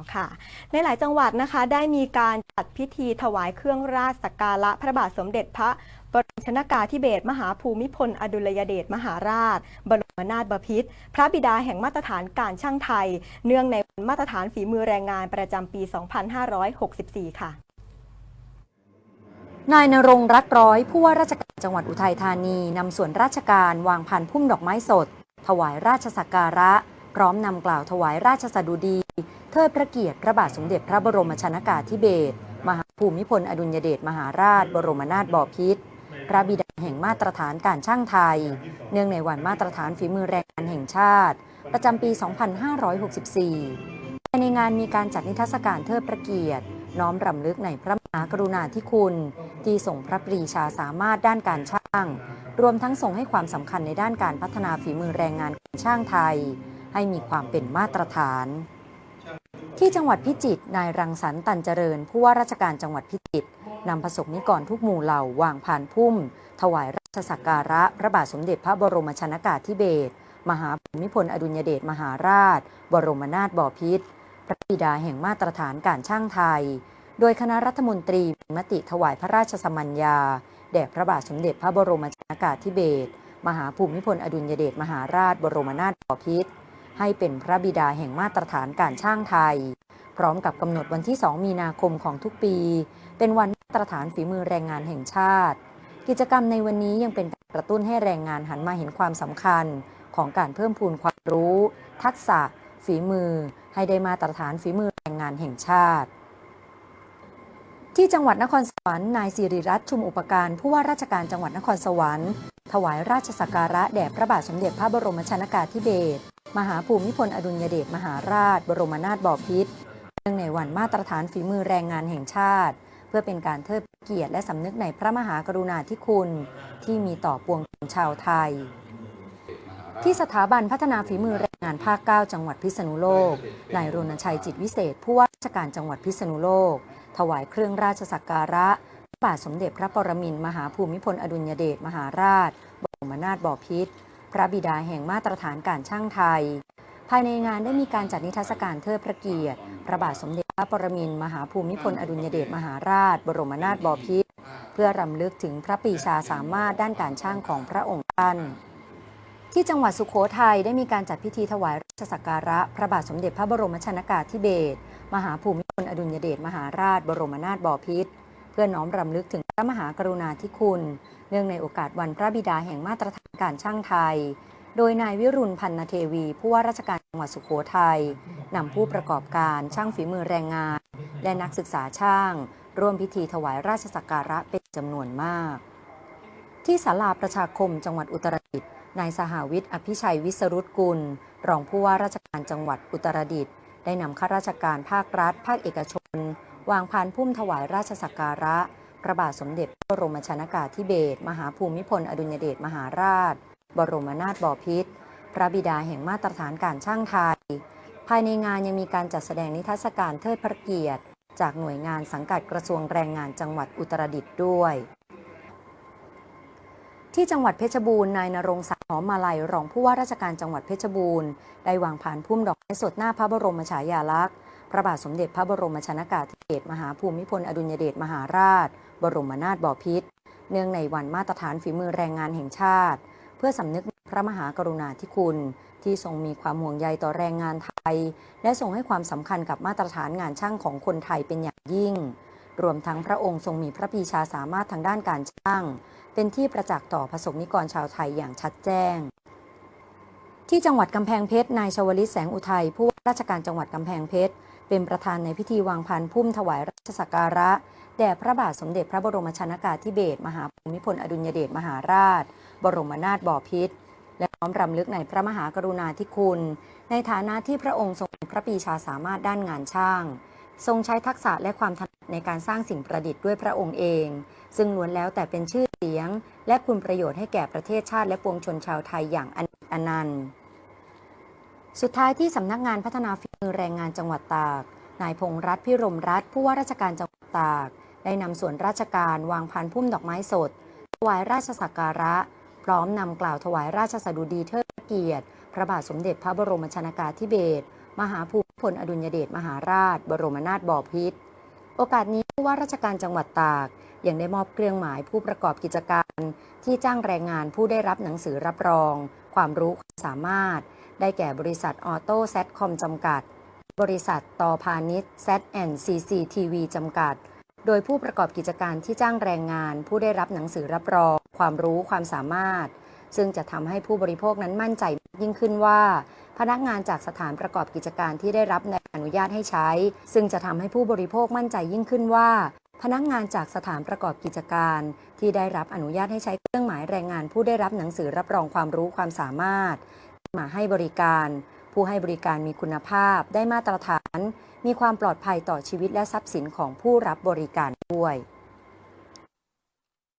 แล้วค่ะ ในหลายจังหวัดนะคะได้มีการจัดพิธีถวายเครื่องราชสักการะพระบาทสมเด็จพระบรมชนากาธิเบศมหาภูมิพล อดุลยเดชมหาราช บรมนาถบพิตรพระบิดาแห่งมาตรฐานการช่างไทย เนื่องในวันมาตรฐานฝีมือแรงงานประจำปี 2564 ค่ะนายนรงรัตร้อยผู้ว่าราชการจังหวัดอุทัยธานีนำส่วนราชการวางพันพุ่มดอกไม้สด ถวายราชสักการะ พร้อมนำกล่าวถวายราชสดุดี เทิดพระเกียรติพระบาทสมเด็จพระบรมชนากาธิเบศรมหาภูมิพลอดุลยเดชมหาราช บรมนาถบพิตรพระบิดาแห่งมาตรฐานการช่างไทย เนื่องในวันมาตรฐานฝีมือแรงงานแห่งชาติ ประจำปี 2564 ภายในงานมีการจัดนิทรรศการเทิดพระเกียรติ น้อมรำลึกในพระมหากรุณาธิคุณ ที่ส่งพระปรีชาสามารถด้านการช่าง รวมทั้งส่งให้ความสำคัญในด้านการพัฒนาฝีมือแรงงานช่างไทย ให้มีความเป็นมาตรฐาน ที่จังหวัดพิจิตรนายรังสรรค์ตันเจริญ ผู้ว่าราชการจังหวัดพิจิตรนำประสบนิกรทุกหมู่เหล่าวางผ่านพุ่ม ถวายราชสักการะ พระบาทสมเด็จพระบรมชนากาธิเบศรมหาภูมิพลอดุลยเดชมหาราช บรมนาถบพิตรพระบิดาแห่งมาตรฐานการช่างไทย โดยคณะรัฐมนตรีมีมติถวายพระราชสมัญญาแด่พระบาทสมเด็จพระบรมชนากาธิเบศรมหาภูมิพลอดุลยเดชมหาราช บรมนาถบพิตร ให้เป็นพระบิดาแห่งมาตรฐานการช่างไทย พร้อมกับกำหนดวันที่ 2 มีนาคมของทุกปี เป็นวันมาตรฐานฝีมือแรงงานแห่งชาติ กิจกรรมในวันนี้ยังเป็นการกระตุ้นให้แรงงานหันมาเห็นความสำคัญ ของการเพิ่มพูนความรู้ ทักษะ ฝีมือ ให้ได้มาตรฐานฝีมือแรงงานแห่งชาติที่จังหวัดนครสวรรค์นายสิริรัตน์ชุมอุปการผู้ว่าราชการจังหวัดนครสวรรค์ ถวายราชสักการะแด่พระบาทสมเด็จพระบรมชนากาธิเบศร มหาภูมิพลอดุลยเดชมหาราช บรมนาถบพิตรเนื่องในวันมาตรฐานฝีมือแรงงานแห่งชาติ เพื่อเป็นการเทิดเกียรติและสำนึกในพระมหากรุณาธิคุณ ที่มีต่อปวงชนชาวไทย ที่สถาบันพัฒนาฝีมือแรงงานภาค 9 จังหวัดพิษณุโลก นายรณชัยจิตวิเศษ ผู้ว่าราชการจังหวัดพิษณุโลก ถวายเครื่องราชสักการะพระบาทสมเด็จพระปรมินทรมหาภูมิพลอดุลยเดชมหาราช บรมนาถบพิตร พระบิดาแห่งมาตรฐานการช่างไทย ภายในงานได้มีการจัดนิทรรศการเทิดพระเกียรติ พระบาทสมเด็จพระปรมินทรมหาภูมิพลอดุลยเดชมหาราช บรมนาถบพิตรเพื่อรำลึกถึงพระปีชาสามารถด้านการช่างของพระองค์ท่านที่จังหวัดสุโขทัยได้มีการจัดพิธีถวายราชสักการะ พระบาทสมเด็จพระบรมชนากาธิเบศรมหาภูมิพลอดุลยเดชมหาราช บรมนาถบพิตรเพื่อน้อมรำลึกถึง ระมหากรุณาธิคุณ เนื่องในโอกาสวันพระบิดาแห่งมาตรฐานการช่างไทย โดยนายวิรุณพันนเทวี ผู้ว่าราชการจังหวัดสุโขทัยนำผู้ประกอบการช่างฝีมือแรงงาน และนักศึกษาช่าง ร่วมพิธีถวายราชสักการะเป็นจำนวนมาก ที่ศาลาประชาคมจังหวัดอุตรดิตถ์นายสหวิทย์อภิชัยวิสรุตกุล รองผู้ว่าราชการจังหวัดอุตรดิตถ์ได้นำข้าราชการภาครัฐ ภาคเอกชน วางพานพุ่มถวายราชสักการะ พระบาทสมเด็จพระบรมชนากาธิเบศรมหาภูมิพลอดุลยเดชมหาราช บรมนาถบพิตรพระบิดาแห่งมาตรฐานการช่างไทย ภายในงานยังมีการจัดแสดงนิทรรศการเทิดพระเกียรติ จากหน่วยงานสังกัดกระทรวงแรงงานจังหวัดอุตรดิตถ์ด้วย ที่จังหวัดเพชรบูรณ์นายนรงศักดิ์หอมมาลัยรองผู้ว่าราชการจังหวัดเพชรบูรณ์ได้วางผ่านพุ่มดอกไม้สดหน้าพระบรมฉายาลักษณ์ พระบาทสมเด็จพระบรมชนากาธิเบศรมหาภูมิพลอดุลยเดชมหาราช บรมนาถบพิตรเนื่องในวันมาตรฐานฝีมือแรงงานแห่งชาติ เพื่อสำนึกพระมหากรุณาธิคุณ ที่ทรงมีความห่วงใยต่อแรงงานไทย และทรงให้ความสำคัญกับมาตรฐานงานช่างของคนไทยเป็นอย่างยิ่ง รวมทั้งพระองค์ทรงมีพระปีชาสามารถทางด้านการช่าง เป็นที่ประจักษ์ต่อประสบนิกรชาวไทยอย่างชัดแจ้ง ที่จังหวัดกำแพงเพชรนายชวลิตแสงอุทัยผู้ว่าราชการจังหวัดกำแพงเพชร เป็นประธานในพิธีวางพันพุ่มถวายราชสักการะ แด่พระบาทสมเด็จพระบรมชนากาธิเบศรมหาภูมิพลอดุลยเดชมหาราช บรมนาถบพิตรและน้อมรำลึกในพระมหากรุณาธิคุณ ในฐานะที่พระองค์ทรงพระปีชาสามารถด้านงานช่าง ทรงใช้ทักษะและความถนัดในการสร้างสิ่งประดิษฐ์ด้วยพระองค์เอง ซึ่งล้วนแล้วแต่เป็นชื่อเสียง และคุณประโยชน์ให้แก่ประเทศชาติและปวงชนชาวไทยอย่างอเนกอนันต์ สุดท้ายที่สำนักงานพัฒนาฝีมือแรงงานจังหวัดตาก นายพงษ์รัตน์พิรมรัตน์ผู้ว่าราชการจังหวัดตาก ได้นำส่วนราชการวางพันพุ่มดอกไม้สด ถวายราชสักการะ พร้อมนำกล่าวถวายราชสดุดีเทิดพระเกียรติ พระบาทสมเด็จพระบรมชนากาธิเบศร มหาภูมิพลอดุลยเดชมหาราช บรมนาถบพิตร โอกาสนี้ผู้ว่าราชการจังหวัดตาก ยังได้มอบเครื่องหมายผู้ประกอบกิจการ ที่จ้างแรงงานผู้ได้รับหนังสือรับรอง ความรู้ความสามารถ ได้แก่บริษัทออโต้แซดคอมจำกัด บริษัทตอพาณิชย์แซดแอนซีซีทีวีจำกัด โดยผู้ประกอบกิจการที่จ้างแรงงาน ผู้ได้รับหนังสือรับรอง ความรู้ความสามารถ ซึ่งจะทำให้ผู้บริโภคนั้นมั่นใจยิ่งขึ้นว่า พนักงานจากสถานประกอบกิจการที่ได้รับในอนุญาตให้ใช้ ซึ่งจะทำให้ผู้บริโภคมั่นใจยิ่งขึ้นว่าพนักงานจากสถานประกอบกิจการ ที่ได้รับอนุญาตให้ใช้เครื่องหมายแรงงานผู้ได้รับหนังสือรับรองความรู้ความสามารถ มาให้บริการ ผู้ให้บริการมีคุณภาพ ได้มาตรฐาน มีความปลอดภัยต่อชีวิตและทรัพย์สินของผู้รับบริการด้วย